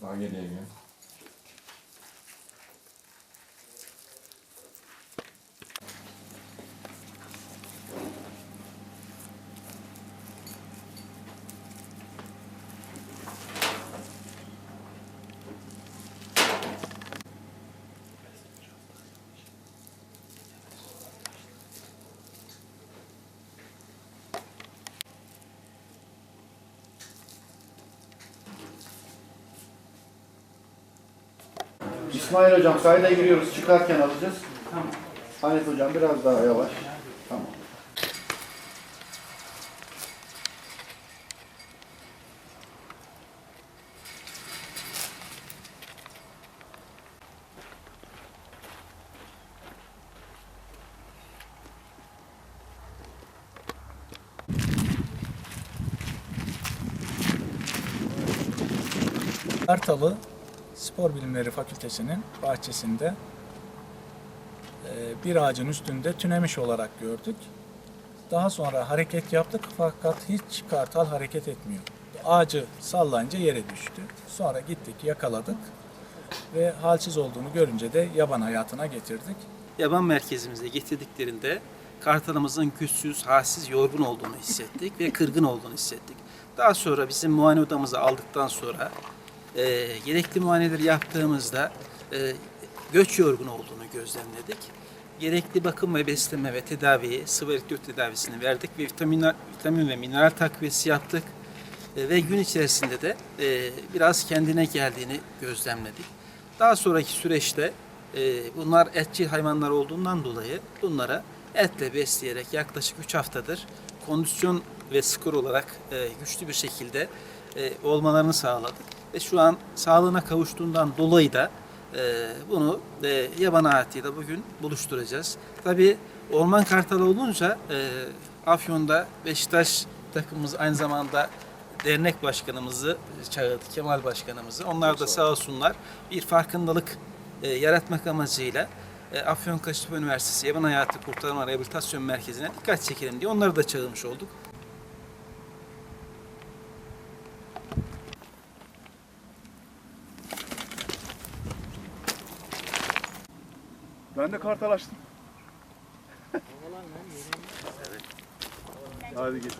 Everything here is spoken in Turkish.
Daha geriye gel. İsmail hocam kayda giriyoruz. Çıkarken alacağız. Tamam. Hanif hocam biraz daha yavaş. Tamam. Kartalı Spor Bilimleri Fakültesi'nin bahçesinde e, bir ağacın üstünde tünemiş olarak gördük. Daha sonra hareket yaptık fakat hiç kartal hareket etmiyor. Ağacı sallayınca yere düştü. Sonra gittik yakaladık ve halsiz olduğunu görünce de yaban hayatına getirdik. yaban merkezimize getirdiklerinde kartalımızın güçsüz, halsiz, yorgun olduğunu hissettik ve kırgın olduğunu hissettik. Daha sonra bizim muayene odamıza aldıktan sonra e, gerekli muayeneleri yaptığımızda e, göç yorgun olduğunu gözlemledik. Gerekli bakım ve besleme ve tedaviyi, sıvı elektrot tedavisini verdik ve vitamin, vitamin ve mineral takviyesi yaptık. E, ve gün içerisinde de e, biraz kendine geldiğini gözlemledik. Daha sonraki süreçte e, bunlar etçil hayvanlar olduğundan dolayı bunlara etle besleyerek yaklaşık 3 haftadır kondisyon ve skor olarak e, güçlü bir şekilde e, olmalarını sağladık. Ve şu an sağlığına kavuştuğundan dolayı da e, bunu e, yaban hayatıyla bugün buluşturacağız. Tabii orman kartalı olunca e, Afyon'da Beşiktaş takımımız aynı zamanda dernek başkanımızı çağırdı, Kemal başkanımızı. Onlar da sağ olsunlar bir farkındalık e, yaratmak amacıyla e, Afyonkarahisar Üniversitesi Yaban Hayatı Kurtarma Rehabilitasyon Merkezi'ne dikkat çekelim diye onları da çağırmış olduk. Ben de kartal açtım. Hadi git.